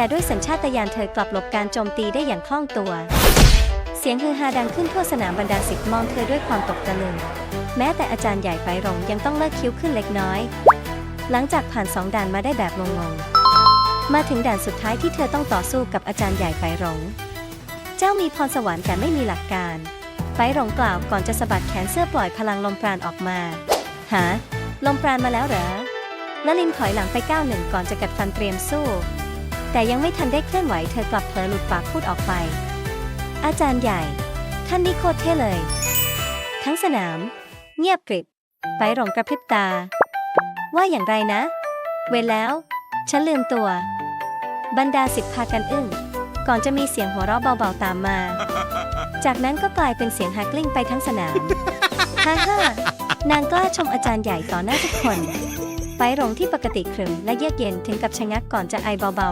แต่ด้วยสัญชาตญาณเธอกลับหลบการโจมตีได้อย่างคล่องตัว เสียงฮือฮาดังขึ้นทั่วสนามบรรดาศิษย์มองเธอด้วยความตกตะลึง แม้แต่อาจารย์ใหญ่ไปรงยังต้องเลิกคิ้วขึ้นเล็กน้อย หลังจากผ่านสองด่านมาได้แบบงงๆ มาถึงด่านสุดท้ายที่เธอต้องต่อสู้กับอาจารย์ใหญ่ไปรงเจ้ามีพรสวรรค์แต่ไม่มีหลักการไปรงกล่าวก่อนจะสะบัดแขนเสื้อปล่อยพลังลมปราณออกมา หา ลมปราณมาแล้วเหรอละลินถอยหลังไปก้าวหนึ่งก่อนจะกัดฟันเตรียมสู้ แต่ยังไม่ทันได้เคลื่อนไหวเธอกลับเผลอหลุดปากพูดออกไป อาจารย์ใหญ่ ท่านนี่โคตรเท่เลย ทั้งสนาม เงียบกริบ ไปหลงกระพริบตา ว่าอย่างไรนะ เวรแล้ว ฉันลืมตัว บรรดาสิทธ์พากันอึ้ง ก่อนจะมีเสียงหัวเราะเบาๆตามมา จากนั้นก็กลายเป็นเสียงฮักกลิ้งไปทั้งสนามฮ่าฮ่านางกล้าชมอาจารย์ใหญ่ต่อหน้าทุกคน ไปหลงที่ปกติขรึมและเยือกเย็นถึงกับชะงักก่อนจะไอเบาๆ